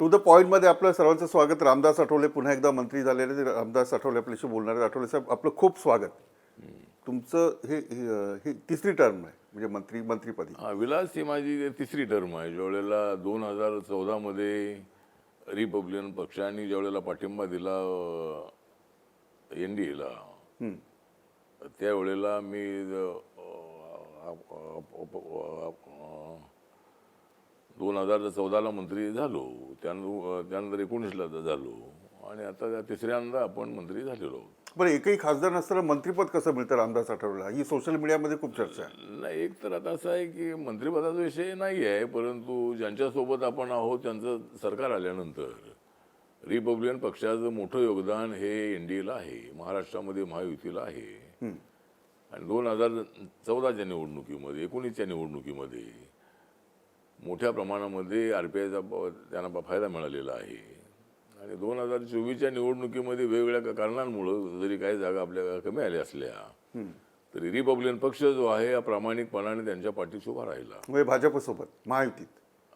To the पॉईंटमध्ये आपलं सर्वांचं स्वागत. रामदास आठवले पुन्हा एकदा मंत्री झालेले रामदास आठवले आपल्याशी बोलणार आहेत. आठवले साहेब आपलं खूप स्वागत. तुमचं हे हे- ही तिसरी टर्म आहे म्हणजे मंत्री मंत्रीपदी. हा, विलास ही माझी तिसरी टर्म आहे. ज्यावेळेला दोन हजार चौदामध्ये रिपब्लिकन पक्षाने ज्यावेळेला पाठिंबा दिला एन डी एला त्यावेळेला मी दोन हजार चौदाला मंत्री झालो. त्यानंतर त्यानंतर एकोणीसला झालो. आणि आता त्या तिसऱ्यांदा आपण मंत्री झालेलो आहोत. बरं एकही खासदार नसताना मंत्रीपद कसं मिळतं रामदास आठवलेला? ही सोशल मीडियामध्ये खूप चर्चा आहे. नाही एक तर आता असं आहे की मंत्रिपदाचा विषय नाही आहे परंतु ज्यांच्यासोबत आपण आहोत त्यांचं सरकार आल्यानंतर रिपब्लिकन पक्षाचं मोठं योगदान हे एन डी एला आहे महाराष्ट्रामध्ये महायुतीला आहे. आणि दोन हजार चौदाच्या निवडणुकीमध्ये एकोणीसच्या निवडणुकीमध्ये मोठ्या प्रमाणामध्ये आर पी आयचा त्यांना फायदा मिळालेला आहे. आणि दोन हजार चोवीसच्या निवडणुकीमध्ये वेगवेगळ्या कारणांमुळं जरी काही जागा आपल्या कमी आल्या असल्या तरी रिपब्लिकन पक्ष जो आहे हा प्रामाणिकपणाने त्यांच्या पाठीशी उभा राहिला. म्हणजे भाजपसोबत महायुतीत.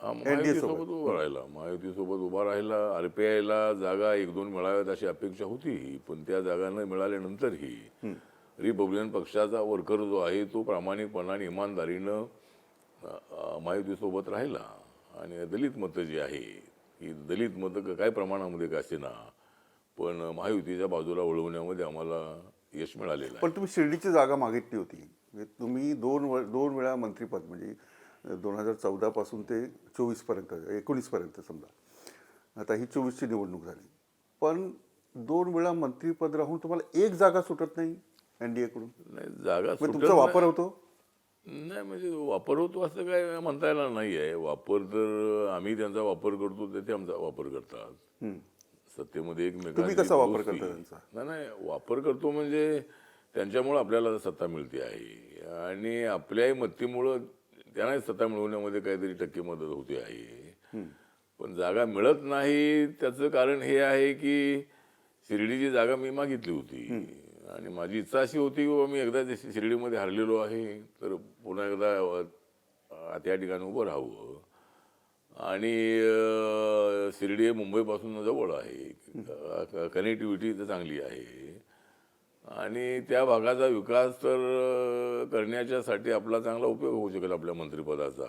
महायुतीसोबत उभा राहिला. महायुतीसोबत उभा राहिला. आर पी आयला जागा एक दोन मिळाव्यात अशी अपेक्षा होती पण त्या जागा न मिळाल्यानंतरही रिपब्लिकन पक्षाचा वर्कर जो आहे तो प्रामाणिकपणाने इमानदारीनं महायुतीसोबत राहिला आणि दलित मतं जी आहे ही दलित मतं काय प्रमाणामध्ये का असेना? पण महायुतीच्या बाजूला वळवण्यामध्ये आम्हाला यश मिळालेलं पण तुम्ही शिर्डीची जागा मागितली होती. म्हणजे तुम्ही दोन व- दोन वेळा मंत्रीपद म्हणजे दोन हजार चौदापासून ते चोवीसपर्यंत एकोणीसपर्यंत समजा. आता ही चोवीसची निवडणूक झाली. पण दोन वेळा मंत्रीपद राहून तुम्हाला एक जागा सुटत नाही एन डी एकडून नाही जागा सुटत तुमचा. वापर होतो? नाही म्हणजे वापर होतो असं काय म्हणता येणार नाही आहे वापर तर आम्ही त्यांचा वापर करतो ते ते आमचा वापर करतात. सत्तेमध्ये एकमेकांची तुम्ही कसा वापर दोस्ती. करता त्यांचा? नाही नाही वापर करतो म्हणजे त्यांच्यामुळे आपल्याला सत्ता मिळते आहे. आणि आपल्याही मत्तीमुळं त्यांनाही सत्ता मिळवण्यामध्ये काहीतरी टक्के मदत होते आहे. पण जागा मिळत नाही त्याचं कारण हे आहे की शिर्डीची जागा मी मागितली होती. आणि माझी इच्छा अशी होती की मी एकदा जशी शिर्डीमध्ये हरलेलो आहे तर पुन्हा एकदा त्या ठिकाणी उभं राहावं. आणि शिर्डी मुंबईपासून जवळ आहे. कनेक्टिव्हिटी तर चांगली आहे. आणि त्या भागाचा विकास तर करण्याच्यासाठी आपला चांगला उपयोग होऊ शकेल आपल्या मंत्रिपदाचा.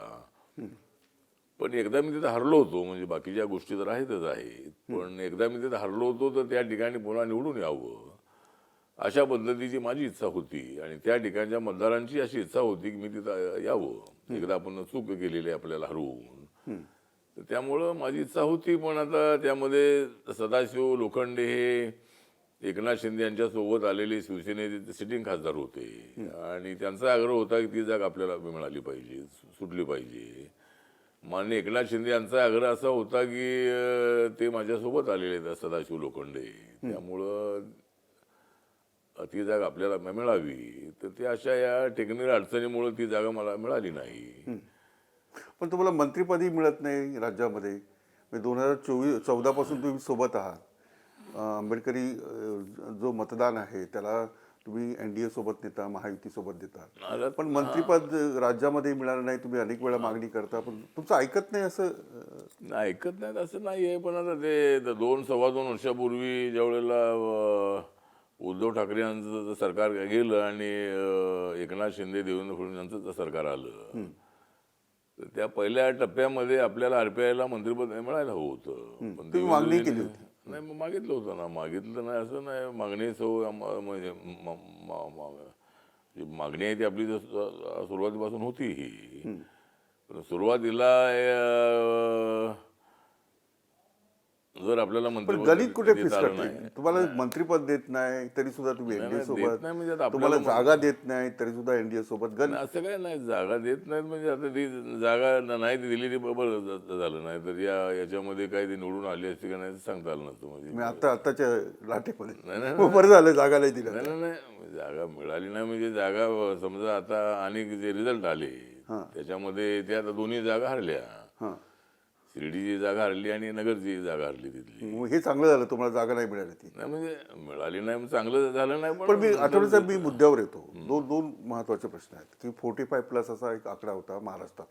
पण एकदा मी तिथे हरलो होतो म्हणजे बाकीच्या गोष्टी तर आहेतच आहेत. पण एकदा मी तिथे हरलो होतो तर त्या ठिकाणी पुन्हा निवडून यावं. अशा पद्धतीची माझी इच्छा होती. आणि त्या ठिकाणच्या मतदारांची अशी इच्छा होती की मी तिथं यावं. एकदा आपण चूक केलेली आपल्याला हरवून. तर त्यामुळं माझी इच्छा होती पण आता त्यामध्ये सदाशिव लोखंडे हे एकनाथ शिंदे यांच्या सोबत आलेले शिवसेनेचे सिटिंग खासदार होते. आणि त्यांचा आग्रह होता की ती जागा आपल्याला मिळाली पाहिजे सुटली पाहिजे. मान्य एकनाथ शिंदे यांचा आग्रह असा होता की ते माझ्यासोबत आलेले आहेत सदाशिव लोखंडे. त्यामुळं ती जागा आपल्याला मिळावी तर ते अशा या टेक्निकल अडचणीमुळे ती जागा मला मिळाली नाही. पण तुम्हाला मंत्रीपदही मिळत नाही राज्यामध्ये. म्हणजे दोन हजार चोवीस चौदापासून तुम्ही सोबत आहात. आंबेडकरी जो मतदान आहे त्याला तुम्ही एन डी ए सोबत नेता महायुतीसोबत देता. आता पण मंत्रीपद राज्यामध्ये मिळालं नाही तुम्ही अनेक वेळा मागणी करता पण तुमचं ऐकत नाही असं नाही ऐकत नाहीत असं नाही आहे पण आता ते दोन सव्वा दोन वर्षापूर्वी ज्या वेळेला उद्धव ठाकरे यांचं सरकार गेलं आणि एकनाथ शिंदे देवेंद्र फडणवीस यांचं सरकार आलं तर त्या पहिल्या टप्प्यामध्ये आपल्याला आरपीआयला मंत्रिपद मिळायला हवं होतं. पण तुम्ही मागणी केली होती. नाही मग मागितलं होतं ना. मागितलं नाही असं नाही. मागणी सो म्हणजे मागणी आहे ती आपली सुरुवातीपासून होती ही. सुरुवातीला जर आपल्याला पण मंत्रिपद गणित कुठे. तुम्हाला मंत्रिपद देत नाही तरी सुद्धा तुम्ही एनडीए सोबत नाही म्हणजे तुम्हाला जागा देत नाही तरी सुद्धा एनडीए सोबत गण असं काय नाही जागा देत नाहीत म्हणजे आता ती जागा नाही ती दिली ती बरोबर झालं. नाही तर या याच्यामध्ये काय ती निवडून आली असती का नाही ते सांगता आलं नसतं म्हणजे. मी आता आताच्या लाटेमध्ये. बरं झालं जागा नाही दिल्या नाही नाही नाही जागा मिळाली नाही म्हणजे जागा समजा आता अनेक जे रिझल्ट आले त्याच्यामध्ये त्या आता दोन्ही जागा हरल्या. हां. शिर्डीची जागा हरली आणि नगरची जागा हरली तिथली. मग हे चांगलं झालं तुम्हाला जागा नाही मिळाली ती. नाही म्हणजे मिळाली नाही चांगलं झालं नाही पण मी पण आठवडे साहेब मी मुद्द्यावर येतो. दोन दोन महत्त्वाचे प्रश्न आहेत. की फोर्टी फाय प्लस असा एक आकडा होता महाराष्ट्रात.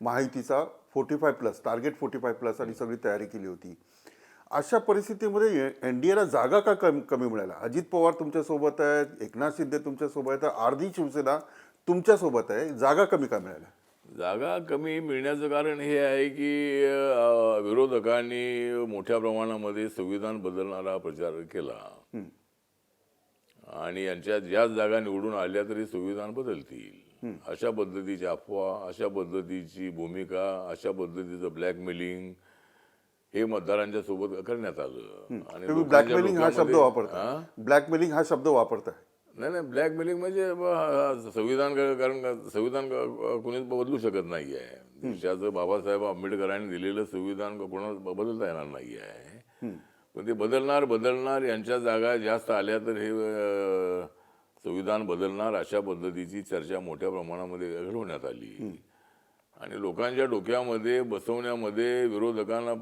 महायुतीचा forty five plus target forty five plus आणि सगळी तयारी केली होती. अशा परिस्थितीमध्ये एन डी एला जागा का कमी कमी मिळाल्या अजित पवार तुमच्यासोबत आहेत एकनाथ शिंदे तुमच्यासोबत आहे अर्धी शिवसेना तुमच्यासोबत आहे जागा कमी का मिळाल्या? जागा कमी मिळण्याचं कारण हे आहे की विरोधकांनी मोठ्या प्रमाणामध्ये संविधान बदलणारा प्रचार केला. आणि यांच्या ज्या जागा निवडून आल्या तरी संविधान बदलतील. अशा पद्धतीची अफवा अशा पद्धतीची भूमिका अशा पद्धतीचं ब्लॅकमेलिंग हे मतदारांच्या सोबत करण्यात आलं. आणि ब्लॅकमेलिंग हा शब्द हा? ब्लॅकमेलिंग हा शब्द वापरताय नाही नाही ब्लॅकमेलिंग म्हणजे संविधान कारण का- संविधान कोणीच बदलू शकत नाही आहे देशाचं बाबासाहेब आंबेडकरांनी दिलेलं संविधान कोणाला बदलता येणार नाही आहे पण ते बदलणार बदलणार यांच्या जागा जास्त आल्या तर हे संविधान बदलणार अशा पद्धतीची चर्चा मोठ्या प्रमाणामध्ये घडवण्यात आली. आणि लोकांच्या डोक्यामध्ये बसवण्यामध्ये विरोधकांना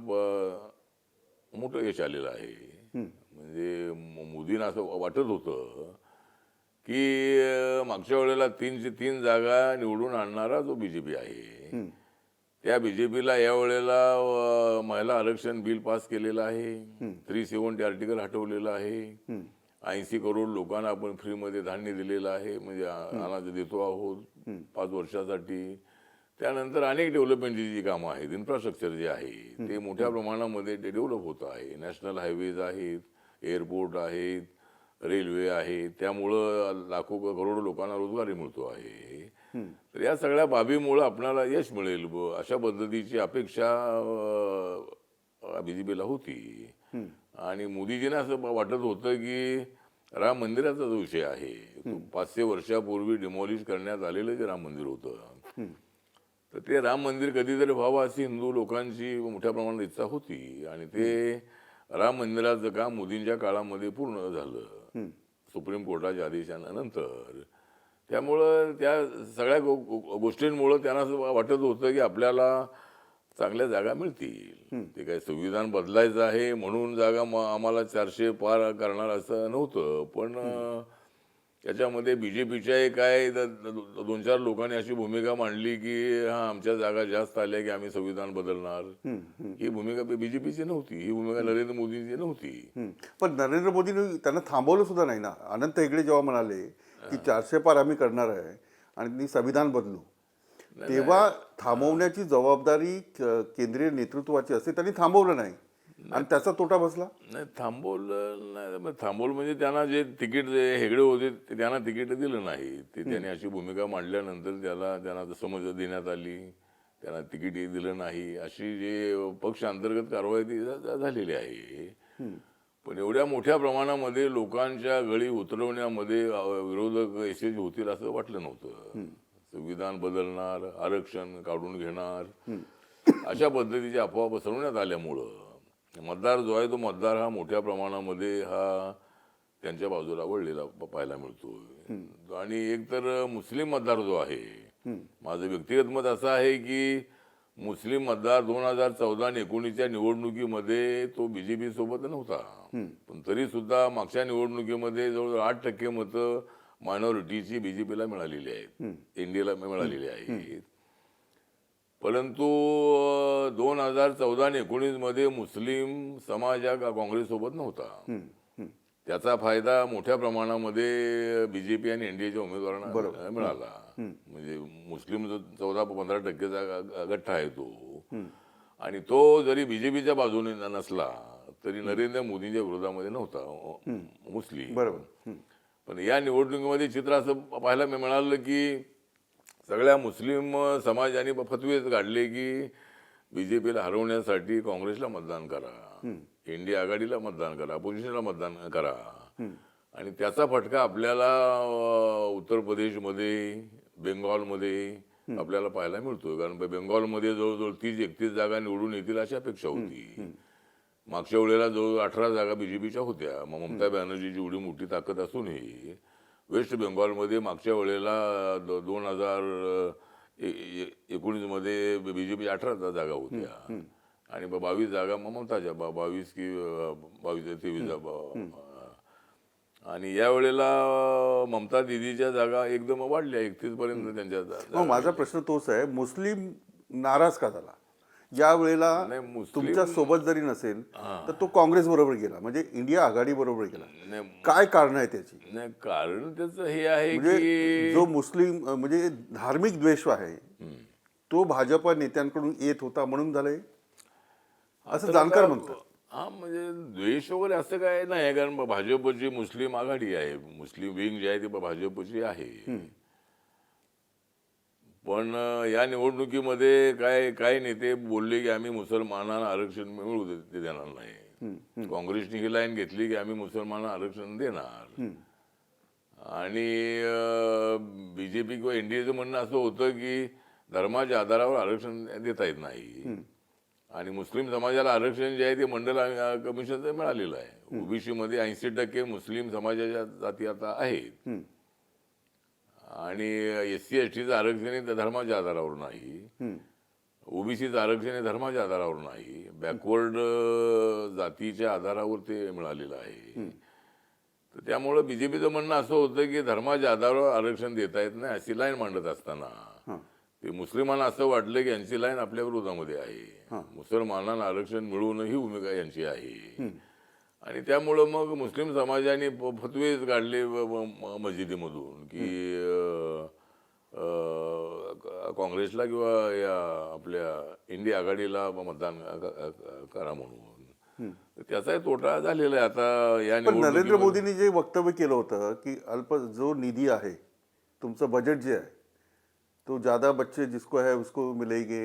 मोठं यश आलेलं आहे. म्हणजे मोदींना असं वाटत होतं की मागच्या वेळेला तीनशे तीन जागा निवडून आणणारा जो बीजेपी आहे. त्या बीजेपीला या वेळेला महिला आरक्षण बिल पास केलेलं आहे. थ्री सेव्हन्टी आर्टिकल हटवलेलं आहे. ऐंशी करोड लोकांना आपण फ्रीमध्ये धान्य दिलेलं आहे. म्हणजे अनाज देतो आहोत. पाच वर्षासाठी. त्यानंतर अनेक डेव्हलपमेंटची जी कामं आहेत इन्फ्रास्ट्रक्चर जे आहे ते मोठ्या प्रमाणामध्ये डेव्हलप होत आहे. नॅशनल हायवेज आहेत एअरपोर्ट आहेत रेल्वे आहे त्यामुळं लाखो करोडो लोकांना रोजगारी मिळतो आहे. तर या सगळ्या बाबीमुळं आपणाला यश मिळेल ब- अशा पद्धतीची अपेक्षा बीजेपीला होती. आणि मोदीजींना असं वाटत होतं की राम मंदिराचा जो विषय आहे पाचशे वर्षापूर्वी डिमॉलिश करण्यात आलेलं जे राम मंदिर होतं. तर ते राम मंदिर कधीतरी व्हावं अशी हिंदू लोकांची मोठ्या प्रमाणात इच्छा होती. आणि ते राम मंदिराचं काम मोदींच्या काळामध्ये पूर्ण झालं. सुप्रीम कोर्टाच्या आदेशानंतर. त्यामुळं त्या सगळ्या गो- गोष्टींमुळं त्यांना असं वाटत होतं की आपल्याला चांगल्या जागा मिळतील. ते काय संविधान बदलायचं आहे म्हणून जागा आम्हाला चारशे पार करणार असं नव्हतं. पण त्याच्यामध्ये बीजेपीच्या काय द- द- दोन चार लोकांनी अशी भूमिका मांडली की हा आमच्या जागा जास्त आल्या की आम्ही संविधान बदलणार. ही भूमिका बीजेपीची नव्हती ही भूमिका नरेंद्र मोदींची नव्हती. पण नरेंद्र मोदींनी त्यांना थांबवलं सुद्धा नाही ना. अनंत हेगडे जेव्हा म्हणाले की चारशे पार आम्ही करणार आहे आणि ती संविधान बदलू. तेव्हा थांबवण्याची जबाबदारी केंद्रीय नेतृत्वाची असते त्यांनी थांबवलं नाही. आणि त्याचा तोटा बसला? नाही थांबवलं नाही थांबवलं म्हणजे त्यांना जे तिकीट जे हेगडे होते ते त्यांना तिकीट दिलं नाही. ते त्यांनी अशी भूमिका मांडल्यानंतर त्याला त्यांना समज देण्यात आली. त्यांना तिकीट दिलं नाही. अशी जे पक्ष अंतर्गत कारवाई ती झालेली आहे. पण एवढ्या मोठ्या प्रमाणामध्ये लोकांच्या गळी उतरवण्यामध्ये विरोधक यशस्वी होतील असं वाटलं नव्हतं. संविधान बदलणार आरक्षण काढून घेणार. अशा पद्धतीची अफवा पसरवण्यात आल्यामुळं मतदार जो आहे तो मतदार हा मोठ्या प्रमाणामध्ये हा त्यांच्या बाजूला वळलेला पाहायला मिळतो आणि एक तर मुस्लिम मतदार जो आहे माझं व्यक्तिगत मत असं आहे की मुस्लिम मतदार दोन हजार चौदा आणि एकोणीसच्या निवडणुकीमध्ये तो बीजेपी सोबत नव्हता. पण तरी सुद्धा मागच्या निवडणुकीमध्ये जवळजवळ आठ टक्के मतं मायनॉरिटीची बीजेपीला मिळालेली आहेत. एनडीएला मिळालेली आहेत. परंतु दोन हजार चौदा आणि एकोणीसमध्ये मुस्लिम समाज हा काँग्रेससोबत नव्हता. त्याचा फायदा मोठ्या प्रमाणामध्ये बीजेपी आणि एनडीएच्या उमेदवारांना मिळाला. म्हणजे मुस्लिम जो चौदा पंधरा टक्केचा गठ्ठा आहे तो. आणि तो जरी बीजेपीच्या बाजूने न- नसला तरी नरेंद्र मोदींच्या विरोधामध्ये नव्हता मुस्लिम. बरोबर. पण या निवडणुकीमध्ये चित्र असं पाहायला मी मिळालं की सगळ्या मुस्लिम समाजाने फतवे काढले की बीजेपीला हरवण्यासाठी काँग्रेसला मतदान करा. इंडिया आघाडीला मतदान करा अपोजिशनला मतदान करा. आणि त्याचा फटका आपल्याला उत्तर प्रदेशमध्ये बेंगॉलमध्ये आपल्याला पाहायला मिळतोय. कारण बेंगॉलमध्ये जवळजवळ तीस एकतीस जागा निवडून येतील अशी अपेक्षा होती. मागच्या वेळेला जवळ अठरा जागा बीजेपीच्या होत्या. मग ममता बॅनर्जीची एवढी मोठी ताकद असूनही वेस्ट बेंगॉलमध्ये मागच्या वेळेला द- दोन हजार एकोणीसमध्ये बीजेपी अठरा जागा होत्या. आणि ब- बावीस जागा मग ममताच्या बा- बावीस की बावीस तेवीस जा- आणि या वेळेला ममता दिदीच्या जागा एकदम वाढल्या एकतीस पर्यंत त्यांच्या जा- माझा प्रश्न तोच आहे मुस्लिम नाराज का झाला? या वेळेला तुमच्यासोबत जरी नसेल तर तो काँग्रेस बरोबर गेला. म्हणजे इंडिया आघाडी बरोबर गेला. काय कारण आहे त्याची? नाही, कारण त्याचं हे आहे म्हणजे की जो मुस्लिम म्हणजे धार्मिक द्वेष आहे तो भाजप नेत्यांकडून येत होता म्हणून झालंय? असं जाणकार म्हणतात. हा म्हणजे द्वेष वगैरे असं काय नाही कारण भाजपची मुस्लिम आघाडी आहे. मुस्लिम विंग जी आहे ती भाजपची आहे. पण या निवडणुकीमध्ये काय काही नेते बोलले की आम्ही मुसलमानांना आरक्षण मिळू दे- देणार नाही. काँग्रेसने ही लाईन घेतली की आम्ही मुसलमानांना आरक्षण देणार. आणि बीजेपी किंवा एनडीएचं म्हणणं असं होतं की धर्माच्या आधारावर आरक्षण देता येत नाही. आणि मुस्लिम समाजाला आरक्षण जे आहे ते मंडल कमिशनचं मिळालेलं आहे. ओबीसी मध्ये ऐंशी टक्के मुस्लिम समाजाच्या जाती आता आहेत. आणि एस सी एस टीचं आरक्षण हे धर्माच्या आधारावर नाही. ओबीसीचं आरक्षण हे धर्माच्या आधारावर नाही. बॅकवर्ड जातीच्या आधारावर ते मिळालेलं आहे. तर त्यामुळं बीजेपीचं म्हणणं असं होतं की धर्माच्या आधारावर आरक्षण देता येत नाही अशी लाईन मांडत असताना ते मुस्लिमांना असं वाटलं की यांची लाईन आपल्या विरोधामध्ये आहे. मुसलमानांना आरक्षण मिळवणं ही भूमिका यांची आहे. आणि त्यामुळं मग मुस्लिम समाजाने फतवेच काढले मस्जिदीमधून की काँग्रेसला किंवा या आपल्या इंडिया आघाडीला मतदान करा म्हणून. त्याचाही तोटा झालेला आहे. आता या नरेंद्र मोदींनी जे वक्तव्य केलं होतं की अल्प जो निधी आहे तुमचं बजेट जे आहे तो ज्यादा बच्चे जिसको है उसको मिलेंगे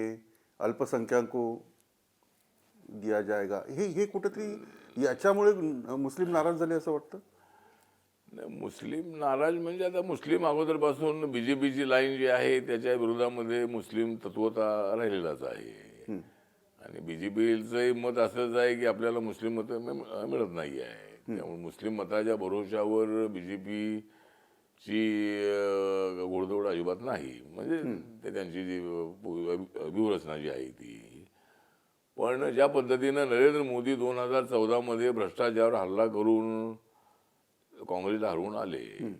अल्पसंख्याक को दिया जाएगा हे हे कुठेतरी याच्यामुळे मुस्लिम नाराज झाले असं वाटतं? नाही, मुस्लिम नाराज म्हणजे आता मुस्लिम अगोदरपासून बीजेपीची लाईन जी आहे त्याच्या विरोधामध्ये मुस्लिम तत्वता राहिलेलाच आहे. आणि बीजेपीचं मत असंच आहे की आपल्याला मुस्लिम मत मिळत नाही आहे त्यामुळे मुस्लिम मताच्या भरोशावर बीजेपी ची अं, घोडदौड अजिबात नाही. म्हणजे ते त्यांची जी व्यूहरचना जी आहे ती. पण ज्या पद्धतीनं नरेंद्र मोदी दोन हजार चौदामध्ये भ्रष्टाचारावर हल्ला करून काँग्रेसला हरवून आले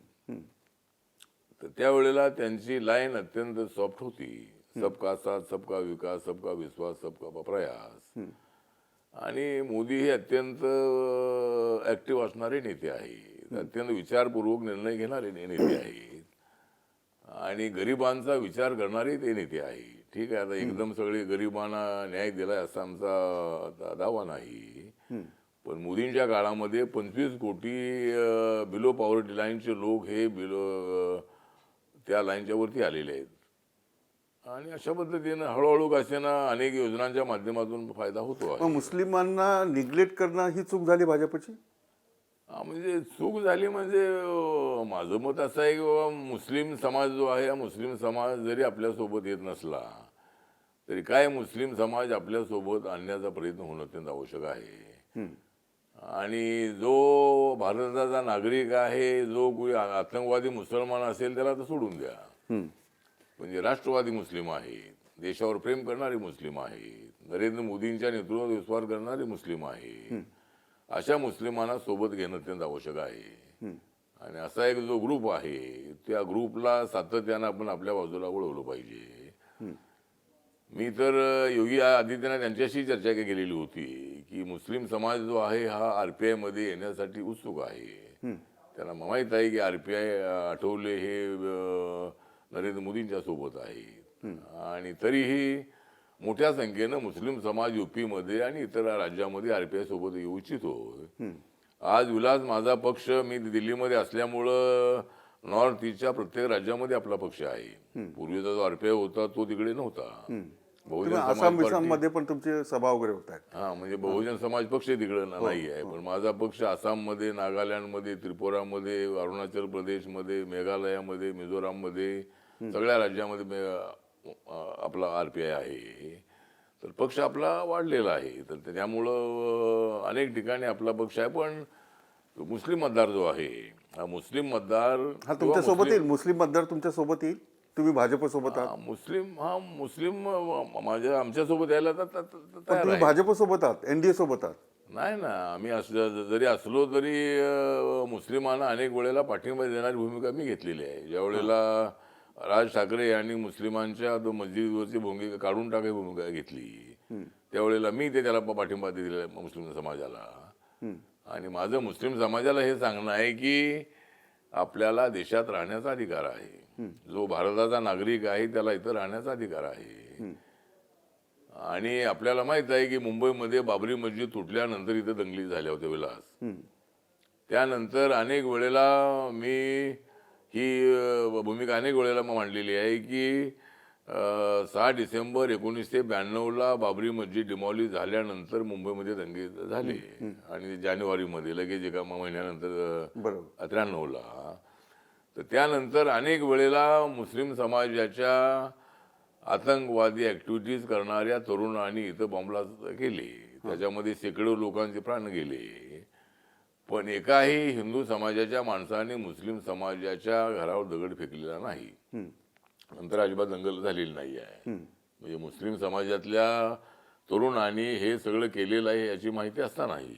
तर त्यावेळेला त्यांची लाईन अत्यंत सॉफ्ट होती. सबका साथ सबका विकास सबका विश्वास सबका प्रयास. आणि मोदी हे अत्यंत ऍक्टिव्ह असणारे नेते आहेत. अत्यंत विचारपूर्वक निर्णय घेणारे नेते आहेत. आणि गरिबांचा विचार करणारे ते नेते आहेत. ठीक आहे आता एकदम सगळे गरिबांना न्याय दिलाय असा आमचा दावा नाही. पण मोदींच्या काळामध्ये पंचवीस कोटी बिलो पॉवर्टी लाईनचे लोक हे बिलो त्या लाईनच्या वरती आलेले आहेत. आणि अशा पद्धतीनं हळूहळू कशाना अनेक योजनांच्या माध्यमातून फायदा होतो मुस्लिमांना निग्लेक्ट करणं ही चूक झाली भाजपची? म्हणजे चूक झाली म्हणजे माझं मत असं आहे की बाबा मुस्लिम समाज जो आहे हा मुस्लिम समाज जरी आपल्यासोबत येत नसला तरी काय मुस्लिम समाज आपल्यासोबत आणण्याचा प्रयत्न होणं अत्यंत आवश्यक आहे. आणि जो भारताचा नागरिक आहे जो कोणी आतंकवादी मुसलमान असेल त्याला तर सोडून द्या. म्हणजे राष्ट्रवादी मुस्लिम आहेत देशावर प्रेम करणारे मुस्लिम आहेत नरेंद्र मोदींच्या नेतृत्वावर विश्वास करणारे मुस्लिम आहेत. अशा मुस्लिमांना सोबत घेणं अत्यंत आवश्यक आहे. आणि असा एक जो ग्रुप आहे त्या ग्रुपला सातत्यानं आपण आपल्या बाजूला वळवलं पाहिजे. मी तर योगी आदित्यनाथ यांच्याशी चर्चा के- केलेली होती की मुस्लिम समाज जो आहे हा आरपीआयमध्ये येण्यासाठी उत्सुक आहे. त्यांना माहीत आहे की आरपीआय आठवले हे नरेंद्र मोदींच्या सोबत आहे. आणि तरीही मोठ्या संख्येनं मुस्लिम समाज युपीमध्ये आणि इतर राज्यामध्ये आरपीआय सोबत येऊ इच्छितो. आज विलास माझा पक्ष मी दिल्लीमध्ये असल्यामुळं नॉर्थ ईस्टच्या प्रत्येक राज्यामध्ये आपला पक्ष आहे. पूर्वीचा जो आरपीआय होता तो तिकडे नव्हता. बहुजन विसाममध्ये पण तुमचे सभा वगैरे होत आहेत. हा म्हणजे बहुजन समाज पक्ष तिकडे ना- नाही आहे पण माझा पक्ष आसाममध्ये नागालँडमध्ये त्रिपुरामध्ये अरुणाचल प्रदेशमध्ये मेघालयामध्ये मिझोराममध्ये सगळ्या राज्यामध्ये मे- अ- आपला आरपीआय आहे. तर पक्ष आपला वाढलेला आहे. तर त्यामुळं अनेक ठिकाणी आपला पक्ष आहे. पण मुस्लिम मतदार जो आहे हा मुस्लिम मतदार हा किंवा तुमच्यासोबत मुस्लिम- येईल. मुस्लिम मतदार तुमच्यासोबत येईल? तुम्ही भाजप सोबत आहात? हा, मुस्लिम हा मुस्लिम माझ्या आमच्यासोबत यायला तर- तुम्ही आहे. भाजप सोबत आहात एनडीए सोबत आहात? नाही ना आम्ही असलं जरी असलो तरी मुस्लिमांना अनेक वेळेला पाठिंबा देणारी भूमिका मी घेतलेली आहे. ज्या वेळेला राज ठाकरे यांनी मुस्लिमांच्या तो मस्जिदवरची भूमिका काढून टाकायची भूमिका घेतली. त्यावेळेला मी ते त्याला पाठिंबा दिलेला आहे मुस्लिम समाजाला. आणि माझं मुस्लिम समाजाला हे सांगणं आहे की आपल्याला देशात राहण्याचा अधिकार आहे. जो भारताचा नागरिक आहे त्याला इथं राहण्याचा अधिकार आहे. आणि आपल्याला माहीत आहे की मुंबईमध्ये बाबरी मस्जिद तुटल्यानंतर इथं दंगली झाल्या होत्या विलास. त्यानंतर अनेक वेळेला मी ही भूमिका अनेक वेळेला मग मांडलेली आहे की सहा डिसेंबर एकोणीसशे ब्याण्णवला बाबरी मस्जिद डिमॉली झाल्यानंतर मुंबईमध्ये दंगे झाले. आणि जानेवारीमध्ये लगेच एका महिन्यानंतर बरोबर. त्र्याण्णवला तर त्यानंतर अनेक वेळेला मुस्लिम समाजाच्या आतंकवादी ऍक्टिव्हिटीज करणाऱ्या तरुणांनी इथं बॉम्बला केले. त्याच्यामध्ये शेकडो लोकांचे प्राण गेले. पण एकाही हिंदू समाजाच्या माणसाने मुस्लिम समाजाच्या घरावर दगड फेकलेला नाही. नंतर अजिबात दंगल झालेली नाही आहे. म्हणजे मुस्लिम समाजातल्या तरुणांनी हे सगळं केलेलं आहे याची माहिती असतानाही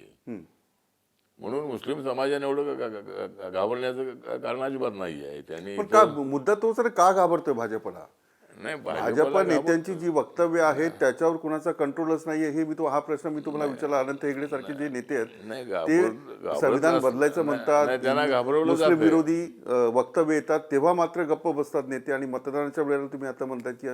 म्हणून मुस्लिम समाजाने एवढं घाबरण्याचं कारण अजिबात नाही आहे. त्यांनी मुद्दा तोच रे का घाबरतोय भाजपला? नाही भाजप नेत्यांची जी वक्तव्य आहेत त्याच्यावर कुणाचा कंट्रोलच नाहीये हे मी तो हा प्रश्न मी तुम्हाला विचारला अनंत हेगडे सारखे जे नेते आहेत ते संविधान बदलायचं म्हणतात त्यांना घाबरवलं. विरोधी वक्तव्य येतात तेव्हा मात्र गप्प बसतात नेते आणि मतदानाच्या वेळेला तुम्ही आता म्हणता की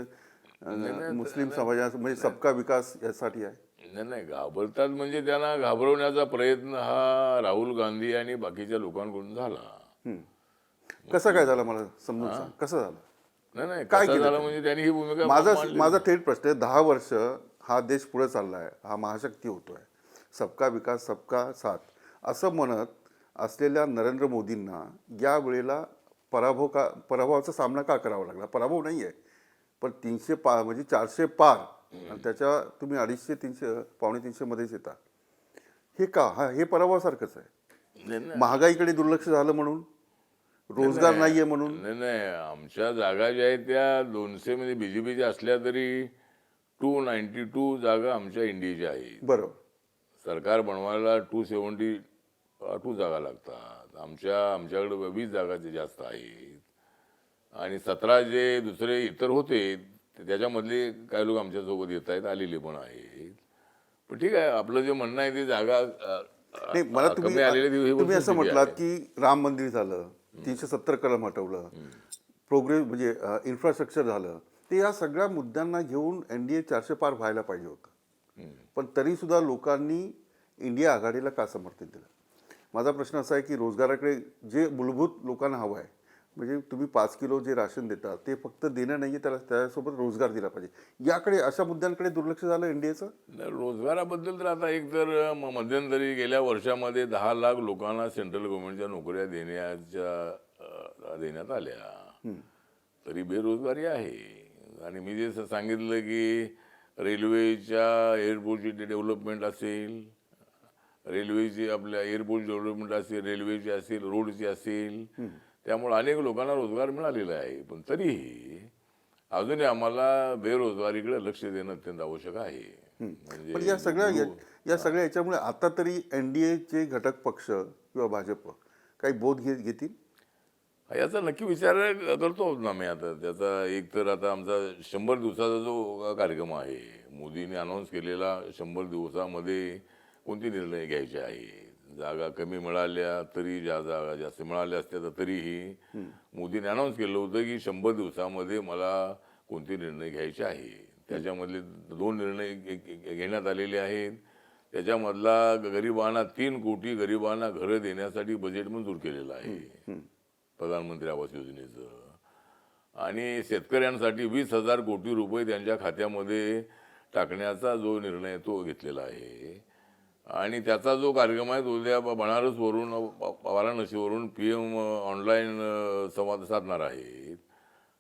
मुस्लिम समाजा म्हणजे सबका विकास यासाठी आहे. नाही नाही घाबरतात म्हणजे त्यांना घाबरवण्याचा प्रयत्न हा राहुल गांधी आणि बाकीच्या लोकांकडून झाला. कसं काय झालं मला समजून कसं झालं? नाही नाही काय केलं झालं म्हणजे त्यांनी ही भूमिका माझा. माझा थेट प्रश्न आहे दहा वर्ष हा देश पुढे चाललाय हा महाशक्ती होतोय. सबका विकास सबका साथ. असं म्हणत असलेल्या नरेंद्र मोदींना या वेळेला पराभव का पराभवाचा सामना का करावा लागला? पराभव नाही आहे पण तीनशे पा म्हणजे चारशे पार आणि त्याच्या तुम्ही अडीचशे तीनशे पावणे तीनशे मध्येच येता. हे का? हा हे पराभवासारखंच आहे. महागाईकडे दुर्लक्ष झालं म्हणून? रोजगार नाहीये म्हणून. नाही नाही आमच्या जागा ज्या आहेत त्या दोनशे म्हणजे बीजेपीच्या असल्या तरी टू नाईन्टी टू जागा आमच्या इंडियाच्या आहेत. बरोबर. सरकार बनवायला टू सेवन्टी टू जागा लागतात. आमच्या आमच्याकडे वीस जागा जास्त आहेत. आणि सतरा जे दुसरे इतर होते त्याच्यामधले काही लोक आमच्यासोबत येत आहेत आलेले पण आहेत. पण ठीक आहे आपलं जे म्हणणं आहे ते जागा नाही मला कमी तुम्ही तुम्ही असं म्हटलात आहे. की राम मंदिर झालं. तीनशे सत्तर कलम हटवलं. प्रोग्रेस म्हणजे इन्फ्रास्ट्रक्चर झालं. ते या सगळ्या मुद्द्यांना घेऊन एनडीए चारशे पार व्हायला पाहिजे होतं. पण तरी सुद्धा लोकांनी इंडिया आघाडीला का समर्थन दिलं? माझा प्रश्न असा आहे की रोजगाराकडे जे मूलभूत लोकांना हवं आहे म्हणजे तुम्ही पाच किलो जे राशन देता ते फक्त देणं नाही त्याला त्यासोबत रोजगार दिला पाहिजे. याकडे अशा मुद्द्यांकडे दुर्लक्ष झालं एनडीएचं नाही, रोजगाराबद्दल तर आता एक तर मध्यंतरी गेल्या वर्षामध्ये दहा लाख लोकांना सेंट्रल गव्हर्नमेंटच्या नोकऱ्या देण्याच्या देण्यात आल्या. तरी बेरोजगारी आहे. आणि मी जे सांगितलं की रेल्वेच्या एअरपोर्टची डेव्हलपमेंट असेल रेल्वेची आपल्या एअरपोर्ट डेव्हलपमेंट असेल रेल्वेची असेल रोडची असेल त्यामुळे अनेक लोकांना रोजगार मिळालेला आहे. पण तरीही अजूनही आम्हाला बेरोजगारीकडे लक्ष देणं अत्यंत आवश्यक आहे. म्हणजे पण या सगळ्या या- या सगळ्या याच्यामुळे आता तरी एनडीएचे घटक पक्ष किंवा भाजप काही बोध घेत घेतील? याचा नक्की विचार करतो ना मी आता. त्याचा एक तर आता आमचा शंभर दिवसाचा जो कार्यक्रम आहे मोदींनी अनाऊन्स केलेला शंभर दिवसामध्ये कोणते निर्णय घ्यायचे आहे? जागा कमी मिळाल्या तरी ज्या जागा जास्त मिळाल्या असत्या तर तरीही मोदीने अनाऊन्स केलं होतं की शंभर दिवसामध्ये मला कोणते निर्णय घ्यायचे आहे. त्याच्यामधले दोन निर्णय घेण्यात आलेले आहेत. त्याच्यामधला गरिबांना तीन कोटी गरिबांना घरं देण्यासाठी बजेट मंजूर केलेलं आहे. प्रधानमंत्री आवास योजनेचं. आणि शेतकऱ्यांसाठी वीस हजार कोटी रुपये त्यांच्या खात्यामध्ये टाकण्याचा जो निर्णय तो घेतलेला आहे. आणि त्याचा जो कार्यक्रम आहे तो उद्या बनारसवरून वाराणसीवरून पी एम ऑनलाईन संवाद साधणार आहेत.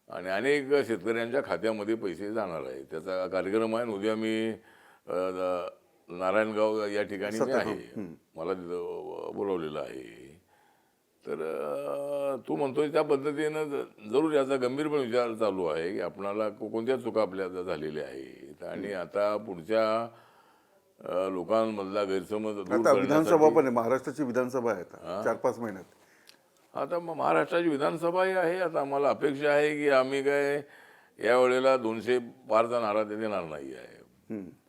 आणि अनेक शेतकऱ्यांच्या खात्यामध्ये पैसे जाणार आहेत. त्याचा कार्यक्रम आहे उद्या मी नारायणगाव या ठिकाणी आहे. मला तिथं बोलवलेलं आहे. तर तू म्हणतोय त्या पद्धतीनं जरूर याचा गंभीरपणे विचार चालू आहे की आपणाला कोणत्या चुका आपल्या झालेल्या आहेत. आणि आता पुढच्या लोकांमधला गैरसमज दूर आता विधानसभा पण आहे महाराष्ट्राची विधानसभा आहे आता चार पाच महिन्यात. आता मग महाराष्ट्राची विधानसभाही आहे आता आम्हाला अपेक्षा आहे की आम्ही काय या वेळेला दोनशे पारचा नारा ते देणार नाही आहे.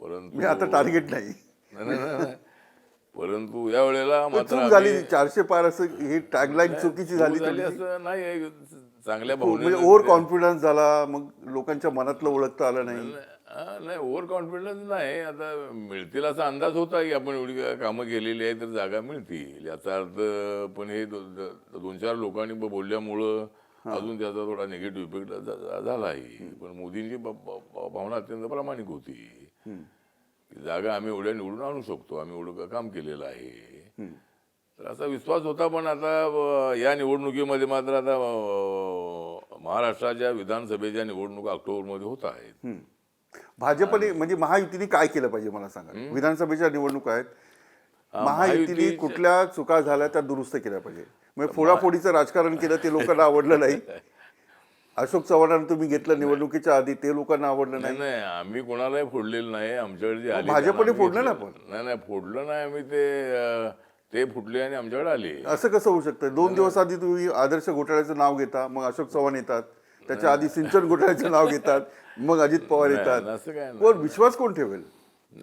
परंतु म्हणजे आता टार्गेट नाही. परंतु या वेळेला मात्र झाली चारशे पार असं ही टॅगलाईन चुकीची झाली. असं नाही आहे. चांगल्या म्हणजे ओव्हर ते- कॉन्फिडन्स झाला मग लोकांच्या मनातलं ओळखता आलं नाही. नाही ओव्हर कॉन्फिडन्स नाही. आता मिळतील असा अंदाज होता की आपण एवढी कामं केलेली आहे तर जागा मिळतील. याचा अर्थ पण हे दोन चार लोकांनी बोलल्यामुळं अजून त्याचा थोडा निगेटिव्ह इफेक्ट झाला आहे पण मोदींची भावना अत्यंत प्रामाणिक होती. की जागा आम्ही एवढ्या निवडून आणू शकतो. आम्ही एवढं काम केलेलं आहे. तर असा विश्वास होता पण आता या निवडणुकीमध्ये मात्र आता महाराष्ट्राच्या विधानसभेच्या निवडणुका ऑक्टोबरमध्ये होत आहेत. भाजपने म्हणजे महायुतीने काय केलं पाहिजे मला सांगा? विधानसभेच्या निवडणुका आहेत. महायुतीने कुठल्या चुका झाल्या त्या दुरुस्त केल्या पाहिजे. म्हणजे फोडाफोडीचं राजकारण केलं ते लोकांना आवडलं नाही. अशोक चव्हाणांना तुम्ही घेतलं निवडणुकीच्या आधी ते लोकांना आवडलं नाही नाही? आम्ही कोणालाही फोडलेलं नाही. आमच्याकडे जे आले भाजपने फोडलं ना घेतलं. नाही नाही फोडलं नाही आम्ही ते ते फुटले आणि आमच्याकडे आले. असं कसं होऊ शकतं? दोन दिवस आधी तुम्ही आदर्श घोटाळ्याचं नाव घेता मग अशोक चव्हाण येतात. त्याच्या आधी सिंचन घोटाळ्याचं नाव घेतात. मग अजित पवार येतात. असं काय नाही. कोण विश्वास कोण ठेवेल?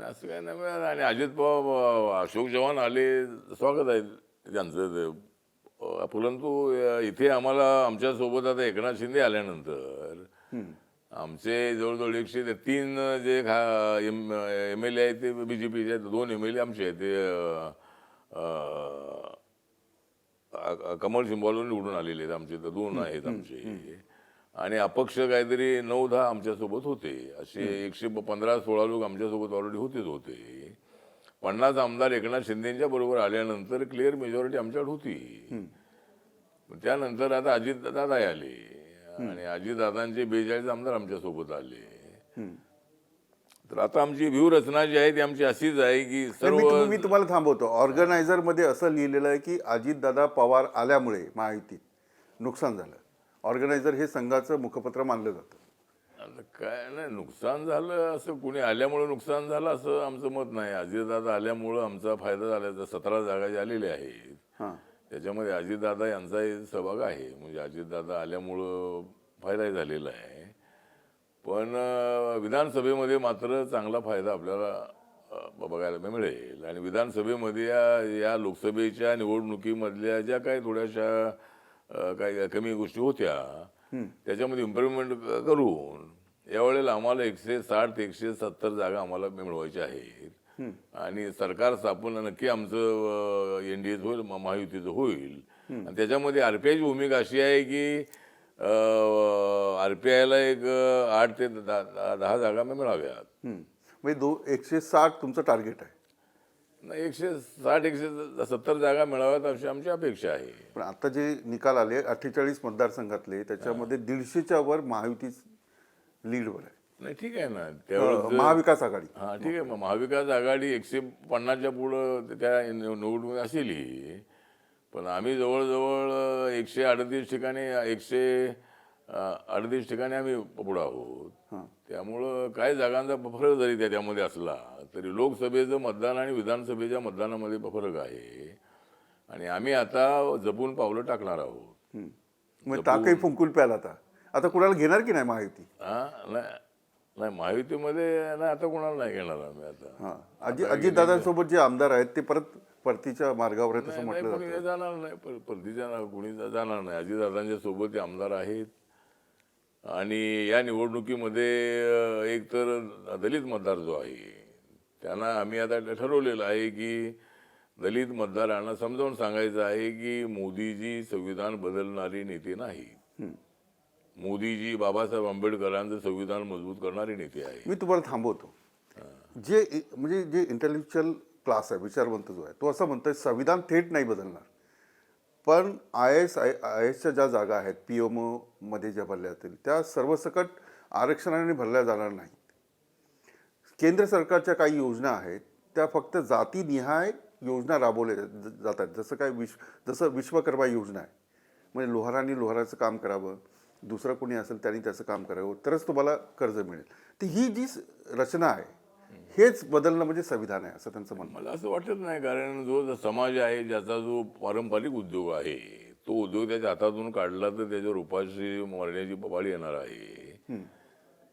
असं काय नाही मिळालं. आणि अजित पवार अशोक चव्हाण आले स्वागत आहे त्यांचं. ते. अ, परंतु अ, इथे आम्हाला आमच्यासोबत आता एकनाथ शिंदे आल्यानंतर आमचे जवळजवळ एकशे ते तीन जे एम एम एल ए आहेत ते बी जे पीचे आहेत दोन एम एल ए आमचे आहेत ते अ, अ, अ- कमल सिंबालवर निवडून आलेले आहेत आमचे. तर दोन आहेत आमचे. आणि अपक्ष काहीतरी नऊ दहा आमच्यासोबत होते. असे एकशे पंधरा सोळा लोक आमच्यासोबत ऑलरेडी होतेच होते. पन्नास आमदार एकनाथ शिंदेच्या बरोबर आल्यानंतर क्लिअर मेजॉरिटी आमच्याकडे होती. त्यानंतर आता अजित दादा आले. आणि अजित दादांचे बेचाळीस आमदार आमच्यासोबत आले. तर आता आमची व्यूहरचना जी आहे ती आमची अशीच आहे की सर्व मी तुम- मी तुम्हाला थांबवतो. ऑर्गनायझरमध्ये असं लिहिलेलं आहे की अजितदादा पवार आल्यामुळे महायुतीत नुकसान झालं. ऑर्गनायझर हे संघाचं मुखपत्र मानलं जातं. आता काय नाही नुकसान झालं असं कुणी आल्यामुळं नुकसान झालं असं आमचं मत नाही. अजितदादा आल्यामुळं आमचा फायदा झाला तर सतरा जागा ज्या आलेल्या आहेत. हां. त्याच्यामध्ये अजितदादा यांचाही सहभाग आहे. म्हणजे अजितदादा आल्यामुळं फायदाही झालेला आहे. पण विधानसभेमध्ये मात्र चांगला फायदा आपल्याला बघायला मिळेल. आणि विधानसभेमध्ये या या लोकसभेच्या निवडणुकीमधल्या ज्या काही थोड्याशा काही कमी गोष्टी होत्या. त्याच्यामध्ये इम्प्रुव्हमेंट करून यावेळेला आम्हाला एकशे साठ ते एकशे सत्तर जागा आम्हाला मिळवायच्या आहेत. आणि सरकार स्थापन नक्की आमचं एन डी होईल महायुतीचं होईल. आणि त्याच्यामध्ये आरपीआयची भूमिका अशी आहे की आरपीआयला एक आठ ते दहा जागा मिळाव्यात. म्हणजे दो एकशे साठ तुमचं टार्गेट आहे. एकशे साठ एकशे सत्तर जागा मिळाव्यात अशी आमची अपेक्षा आहे. पण आता जे निकाल आले अठ्ठेचाळीस मतदारसंघातले त्याच्यामध्ये दीडशेच्या वर महायुती लीडवर आहे. नाही ठीक आहे ना. अं, त्यावेळेस महाविकास आघाडी. हा ठीक आहे. मग महाविकास आघाडी एकशे पन्नासच्या पुढं त्या निवडणूक असेल ही. पण आम्ही जवळजवळ एकशे अडतीस ठिकाणी एकशे अडतीस ठिकाणी आम्ही पुढं आहोत. त्यामुळं काही जागांचा फरक जरी त्याच्यामध्ये असला तरी लोकसभेचं मतदान आणि विधानसभेच्या मतदानामध्ये फरक आहे. आणि आम्ही आता जपून पावलं टाकणार आहोत. मग टाकही फुंकून प्याल आता. आता कुणाला घेणार की नाही महायुती हा नाही. नाही महायुतीमध्ये नाही आता कोणाला नाही घेणार आम्ही आता. हा. अजित अजितदादांसोबत जे आमदार आहेत ते परत परतीच्या मार्गावर आहेत असं नाही म्हटलं जाणार नाही. पर- परतीच्या कोणी जाणार नाही. अजितदादांच्या सोबत ते आमदार आहेत आणि या निवडणुकीमध्ये एक तर दलित मतदार जो आहे त्यांना आम्ही आता ठरवलेलं आहे की दलित मतदारांना समजावून सांगायचं आहे की मोदीजी संविधान बदलणारी नेते नाही. मोदीजी बाबासाहेब आंबेडकरांचं संविधान मजबूत करणारे नेते आहे. मी तुम्हाला थांबवतो. जे म्हणजे जे इंटेलेक्च्युअल क्लास आहे विचारवंत जो आहे तो असं म्हणतोय संविधान थेट नाही बदलणार. पण आय एस आय आय एसच्या ज्या जागा आहेत पी एम ओमध्ये ज्या भरल्या जातील त्या सर्वसकट आरक्षणाने भरल्या जाणार नाहीत. केंद्र सरकारच्या काही योजना आहेत त्या फक्त जातीनिहाय योजना राबवल्या जातात जसं काय विश्व जसं विश्वकर्मा योजना आहे. म्हणजे लोहारांनी लोहाराचं काम करावं दुसरं कोणी असेल त्यांनी त्याचं काम करावं तरच तुम्हाला कर्ज मिळेल. तर ही जी स- रचना आहे हेच बदलणं म्हणजे संविधान आहे असं त्यांचं म्हणणं मला असं वाटत नाही कारण जो समाज आहे ज्याचा जो पारंपरिक उद्योग आहे तो उद्योग त्याच्या हातातून काढला तर त्याच्यावर उपाशी मरण्याची पाळी येणार आहे.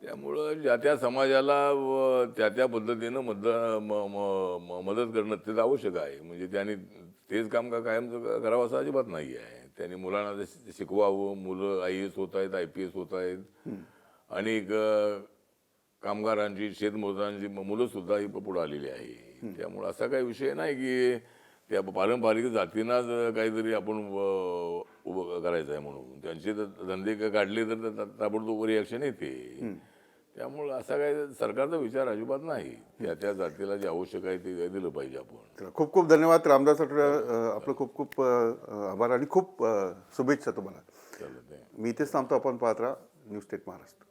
त्यामुळं ज्या त्या समाजाला त्या त्या पद्धतीनं मद मदत करणं ते आवश्यक आहे. म्हणजे त्यांनी तेच काम का कायम करावं असं अजिबात नाही आहे. त्यांनी मुलांना शिकवावं मुलं आय एस होत आहेत आय पी एस होत आहेत. आणि कामगारांची शेतमजुरांची मुलं सुद्धा ही पुढे आलेली आहे. त्यामुळे असा काही विषय नाही की त्या पारंपरिक जातींनाच काहीतरी आपण उभं करायचं आहे म्हणून. त्यांचे तर धंदे काढले तर ताबडतोब रिॲक्शन येते. त्यामुळं असा काही सरकारचा विचार अजिबात नाही. त्या त्या जातीला जे आवश्यक आहे ते दिलं पाहिजे आपण. खूप खूप धन्यवाद रामदास आठवडे आपलं खूप खूप आभार आणि खूप शुभेच्छा तुम्हाला. मी इथेच थांबतो. आपण पाहत राहा. News state Maharashtra.